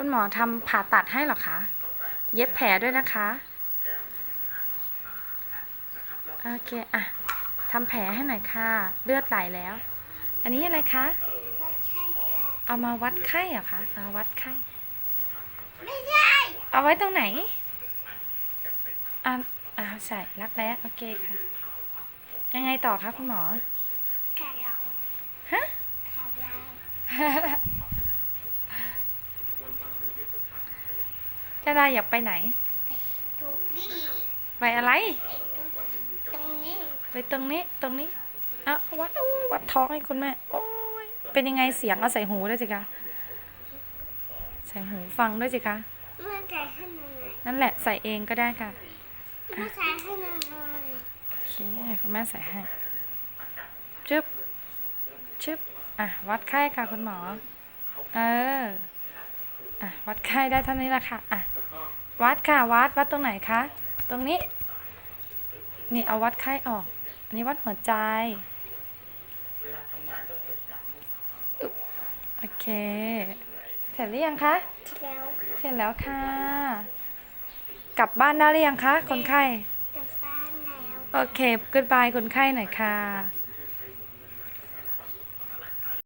คุณหมอทำผ่าตัดให้เหรอคะ เย็บแผลด้วยนะคะ โอเค อะทำแผลให้หน่อยค่ะ เลือดไหลแล้ว อันนี้อะไรคะไม่ใช่ค่ะเอามาวัดไข้เหรอคะเอาวัดไข้ ไม่ใช่ เอาไว้ตรงไหน อ่าอ่าใส่รักแร้โอเคค่ะ ยังไงต่อคะคุณหมอขาเราฮะ ขาเราจะได้อยากไปไหนไปตรงนี้ไปอะไรไปตรงนี้ไปตรงนี้ตรงนี้อะวัดอู้วัดท้องให้คุณแม่โอ้ยเป็นยังไงเสียงเอาใส่หูด้วยสิคะใส่หูฟังด้วยสิคะเมื่อใจให้หน่อยนั่นแหละใส่เองก็ได้ค่ะเมื่อใจให้หน่อยโอเคคุณแม่ใส่ให้ชึบชึบอะวัดไข้ค่ะคุณหมอ เออ อะวัดไข้ได้เท่านี้ละค่ะอะวัดค่ะวัดวัดตรงไหนคะตรงนี้ นี่เอาวัดไข้ออก อันนี้วัดหัวใจอึ๊บโอเค เสร็จหรือยังคะแล้วค่ะเสร็จแล้วค่ะ กลับบ้านได้หรือยังคะคนไข้จะฟ้าแล้วโอเค goodbye คนไข้หน่อยค่ะ